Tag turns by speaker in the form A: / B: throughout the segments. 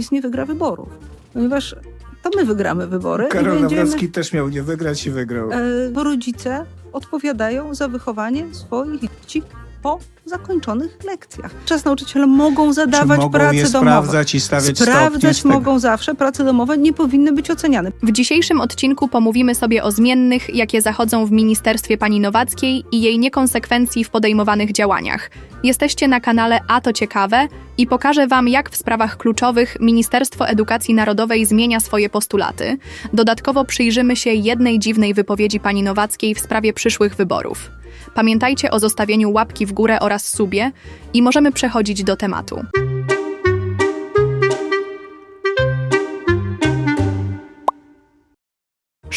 A: PiS nie wygra wyborów. Ponieważ to my wygramy wybory
B: Karol
A: będziemy...
B: Nawrocki też miał nie wygrać i wygrał.
A: E, bo rodzice odpowiadają za wychowanie swoich dzieci po zakończonych lekcjach. Czas nauczyciele mogą zadawać
B: mogą
A: prace
B: je
A: domowe.
B: sprawdzać i stawiać
A: Sprawdzać mogą zawsze, prace domowe nie powinny być oceniane.
C: W dzisiejszym odcinku pomówimy sobie o zmiennych, jakie zachodzą w ministerstwie pani Nowackiej i jej niekonsekwencji w podejmowanych działaniach. Jesteście na kanale A to ciekawe i pokażę wam, jak w sprawach kluczowych Ministerstwo Edukacji Narodowej zmienia swoje postulaty. Dodatkowo przyjrzymy się jednej dziwnej wypowiedzi pani Nowackiej w sprawie przyszłych wyborów. Pamiętajcie o zostawieniu łapki w górę oraz subie i możemy przechodzić do tematu.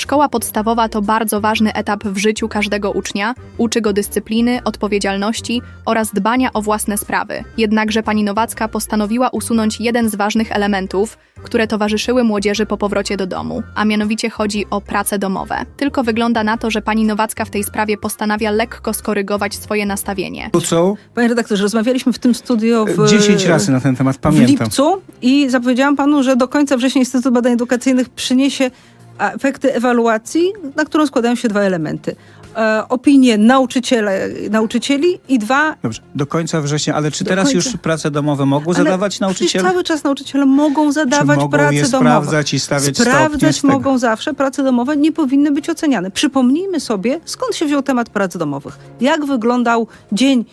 C: Szkoła podstawowa to bardzo ważny etap w życiu każdego ucznia, uczy go dyscypliny, odpowiedzialności oraz dbania o własne sprawy. Jednakże pani Nowacka postanowiła usunąć jeden z ważnych elementów, które towarzyszyły młodzieży po powrocie do domu, a mianowicie chodzi o prace domowe. Tylko wygląda na to, że pani Nowacka w tej sprawie postanawia lekko skorygować swoje nastawienie.
B: Są
A: Panie redaktorze, rozmawialiśmy w tym studio w,
B: 10 razy na ten temat,
A: w
B: pamiętam.
A: lipcu i zapowiedziałam panu, że do końca września Instytut Badań Edukacyjnych przyniesie efekty ewaluacji, na którą składają się dwa elementy. E, opinie nauczyciele, nauczycieli i dwa
B: Dobrze, do końca września, ale czy teraz
A: końca.
B: już prace domowe mogą
A: Ale
B: zadawać nauczyciele?
A: cały czas nauczyciele mogą zadawać
B: mogą
A: prace domowe.
B: sprawdzać i stawiać
A: Sprawdzać mogą zawsze, prace domowe nie powinny być oceniane. Przypomnijmy sobie, skąd się wziął temat prac domowych. Jak wyglądał dzień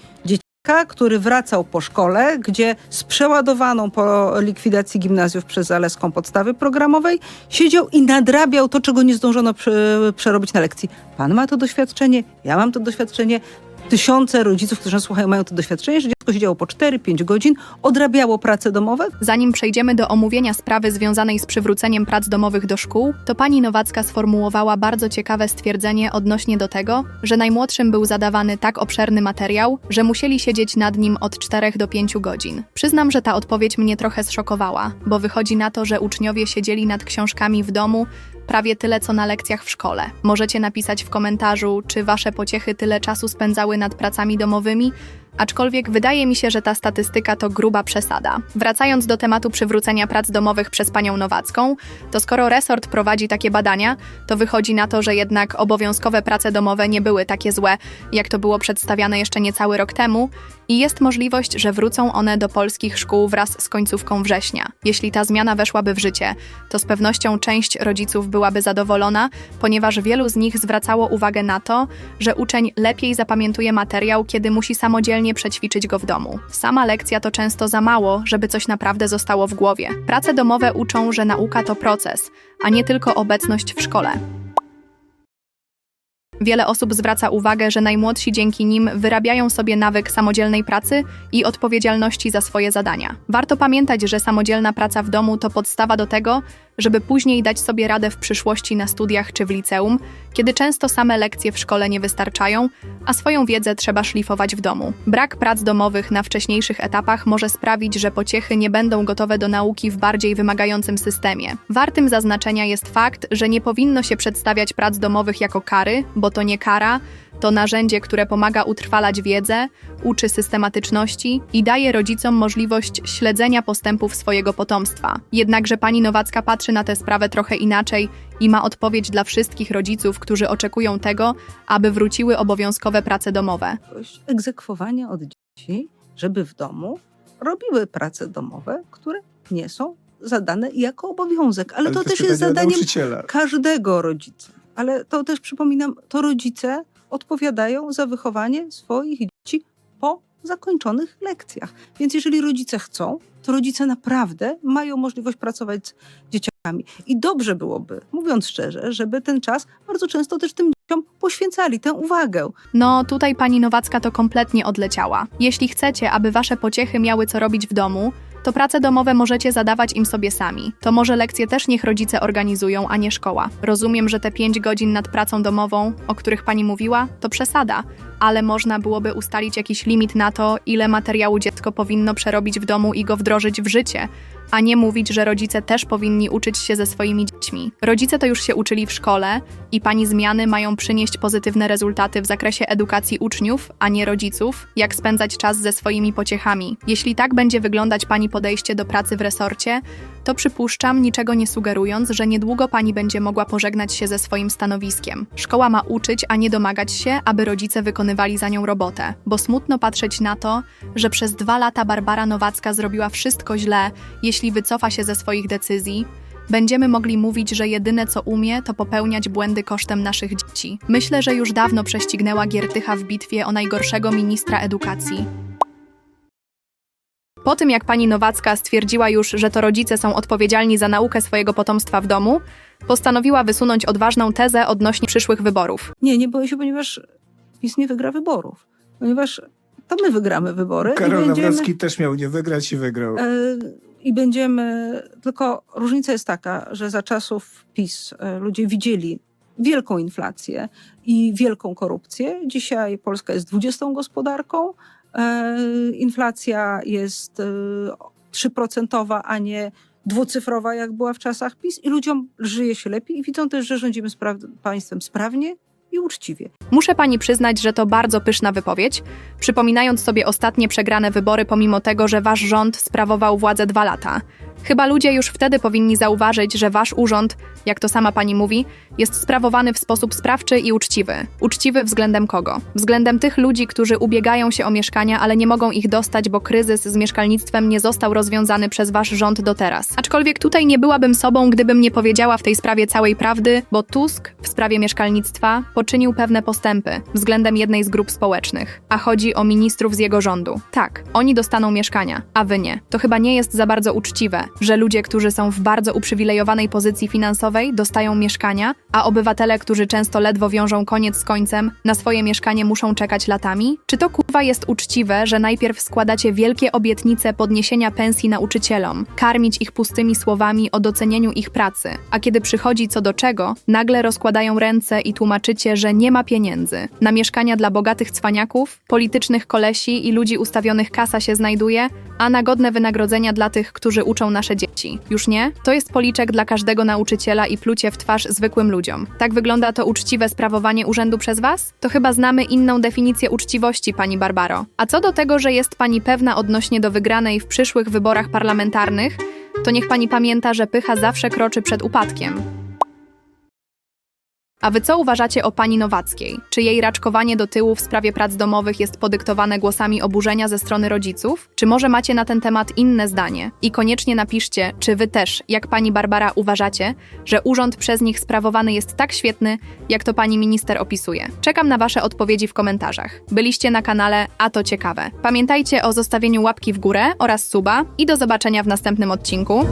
A: dzieciaka, który wracał po szkole, gdzie z przeładowaną po likwidacji gimnazjów przez Zaleską podstawy programowej siedział i nadrabiał to, czego nie zdążono prze- przerobić na lekcji. Pan ma to doświadczenie, ja mam to doświadczenie. Tysiące rodziców, którzy nas słuchają, mają to doświadczenie, że dziecko siedziało po 4-5 godzin, odrabiało prace domowe,
C: Zanim przejdziemy do omówienia sprawy związanej z przywróceniem prac domowych do szkół, to pani Nowacka sformułowała bardzo ciekawe stwierdzenie odnośnie do tego, że najmłodszym był zadawany tak obszerny materiał, że musieli siedzieć nad nim od 4 do 5 godzin. Przyznam, że ta odpowiedź mnie trochę zszokowała, bo wychodzi na to, że uczniowie siedzieli nad książkami w domu prawie tyle co na lekcjach w szkole. Możecie napisać w komentarzu, czy wasze pociechy tyle czasu spędzały nad pracami domowymi, Aczkolwiek wydaje mi się, że ta statystyka to gruba przesada. Wracając do tematu przywrócenia prac domowych przez panią Nowacką, to skoro resort prowadzi takie badania, to wychodzi na to, że jednak obowiązkowe prace domowe nie były takie złe, jak to było przedstawiane jeszcze niecały rok temu, i jest możliwość, że wrócą one do polskich szkół wraz z końcówką września. Jeśli ta zmiana weszłaby w życie, to z pewnością część rodziców byłaby zadowolona, ponieważ wielu z nich zwracało uwagę na to, że uczeń lepiej zapamiętuje materiał, kiedy musi samodzielnie przećwiczyć go w domu. Sama lekcja to często za mało, żeby coś naprawdę zostało w głowie. Prace domowe uczą, że nauka to proces, a nie tylko obecność w szkole. Wiele osób zwraca uwagę, że najmłodsi dzięki nim wyrabiają sobie nawyk samodzielnej pracy i odpowiedzialności za swoje zadania. Warto pamiętać, że samodzielna praca w domu to podstawa do tego, żeby później dać sobie radę w przyszłości na studiach czy w liceum, kiedy często same lekcje w szkole nie wystarczają, a swoją wiedzę trzeba szlifować w domu. Brak prac domowych na wcześniejszych etapach może sprawić, że pociechy nie będą gotowe do nauki w bardziej wymagającym systemie. Wartym zaznaczenia jest fakt, że nie powinno się przedstawiać prac domowych jako kary, bo to nie kara, to narzędzie, które pomaga utrwalać wiedzę, uczy systematyczności i daje rodzicom możliwość śledzenia postępów swojego potomstwa. Jednakże pani Nowacka patrzy na tę sprawę trochę inaczej i ma odpowiedź dla wszystkich rodziców, którzy oczekują tego, aby wróciły obowiązkowe prace domowe.
A: możliwość egzekwowania od dzieci, żeby w domu robiły prace domowe, które nie są zadane jako obowiązek. Ale, to, też jest zadaniem każdego rodzica. Ale to też przypominam, to rodzice odpowiadają za wychowanie swoich dzieci po zakończonych lekcjach. Więc jeżeli rodzice chcą, to rodzice naprawdę mają możliwość pracować z dzieciakami. I dobrze byłoby, mówiąc szczerze, żeby ten czas bardzo często też tym poświęcali tę uwagę.
C: No, tutaj pani Nowacka to kompletnie odleciała. Jeśli chcecie, aby wasze pociechy miały co robić w domu, to prace domowe możecie zadawać im sobie sami. To może lekcje też niech rodzice organizują, a nie szkoła. Rozumiem, że te 5 godzin nad pracą domową, o których pani mówiła, to przesada, ale można byłoby ustalić jakiś limit na to, ile materiału dziecko powinno przerobić w domu i go wdrożyć w życie. a nie mówić, że rodzice też powinni uczyć się ze swoimi dziećmi. Rodzice to już się uczyli w szkole i pani zmiany mają przynieść pozytywne rezultaty w zakresie edukacji uczniów, a nie rodziców, jak spędzać czas ze swoimi pociechami. Jeśli tak będzie wyglądać pani podejście do pracy w resorcie, to przypuszczam, niczego nie sugerując, że niedługo pani będzie mogła pożegnać się ze swoim stanowiskiem. Szkoła ma uczyć, a nie domagać się, aby rodzice wykonywali za nią robotę, bo smutno patrzeć na to, że przez dwa lata Barbara Nowacka zrobiła wszystko źle, jeśli wycofa się ze swoich decyzji. Będziemy mogli mówić, że jedyne co umie, to popełniać błędy kosztem naszych dzieci. Myślę, że już dawno prześcignęła Giertycha w bitwie o najgorszego ministra edukacji. Po tym, jak pani Nowacka stwierdziła już, że to rodzice są odpowiedzialni za naukę swojego potomstwa w domu, postanowiła wysunąć odważną tezę odnośnie przyszłych wyborów.
A: Nie, nie boję się, ponieważ PiS nie wygra wyborów. Ponieważ to my wygramy wybory
B: Karol
A: będziemy...
B: Nawrocki też miał nie wygrać i wygrał.
A: E, I będziemy. Tylko różnica jest taka, że za czasów PiS e, ludzie widzieli wielką inflację i wielką korupcję. Dzisiaj Polska jest 20 gospodarką. E, Inflacja jest e, 3%, a nie dwucyfrowa, jak była w czasach PiS, i ludziom żyje się lepiej i widzą też, że rządzimy spra- państwem sprawnie i uczciwie.
C: Muszę pani przyznać, że to bardzo pyszna wypowiedź, przypominając sobie ostatnie przegrane wybory, pomimo tego, że wasz rząd sprawował władzę dwa lata. Chyba ludzie już wtedy powinni zauważyć, że wasz urząd, jak to sama pani mówi, jest sprawowany w sposób sprawczy i uczciwy. Uczciwy względem kogo? Względem tych ludzi, którzy ubiegają się o mieszkania, ale nie mogą ich dostać, bo kryzys z mieszkalnictwem nie został rozwiązany przez wasz rząd do teraz. Aczkolwiek tutaj nie byłabym sobą, gdybym nie powiedziała w tej sprawie całej prawdy, bo Tusk w sprawie mieszkalnictwa poczynił pewne postępy względem jednej z grup społecznych, a chodzi o ministrów z jego rządu. Tak, oni dostaną mieszkania, a wy nie. To chyba nie jest za bardzo uczciwe, że ludzie, którzy są w bardzo uprzywilejowanej pozycji finansowej, dostają mieszkania, a obywatele, którzy często ledwo wiążą koniec z końcem, na swoje mieszkanie muszą czekać latami? Czy to kurwa jest uczciwe, że najpierw składacie wielkie obietnice podniesienia pensji nauczycielom, karmić ich pustymi słowami o docenieniu ich pracy, a kiedy przychodzi co do czego, nagle rozkładają ręce i tłumaczycie, że nie ma pieniędzy. Na mieszkania dla bogatych cwaniaków, politycznych kolesi i ludzi ustawionych kasa się znajduje, a na godne wynagrodzenia dla tych, którzy uczą nasze dzieci. Już nie? To jest policzek dla każdego nauczyciela i plucie w twarz zwykłym ludziom. Tak wygląda to uczciwe sprawowanie urzędu przez was? To chyba znamy inną definicję uczciwości, pani Barbaro. A co do tego, że jest pani pewna odnośnie do wygranej w przyszłych wyborach parlamentarnych, to niech pani pamięta, że pycha zawsze kroczy przed upadkiem. A wy co uważacie o pani Nowackiej? Czy jej raczkowanie do tyłu w sprawie prac domowych jest podyktowane głosami oburzenia ze strony rodziców? Czy może macie na ten temat inne zdanie? I koniecznie napiszcie, czy wy też, jak pani Barbara, uważacie, że urząd przez nich sprawowany jest tak świetny, jak to pani minister opisuje? Czekam na wasze odpowiedzi w komentarzach. Byliście na kanale, a to ciekawe. Pamiętajcie o zostawieniu łapki w górę oraz suba i do zobaczenia w następnym odcinku.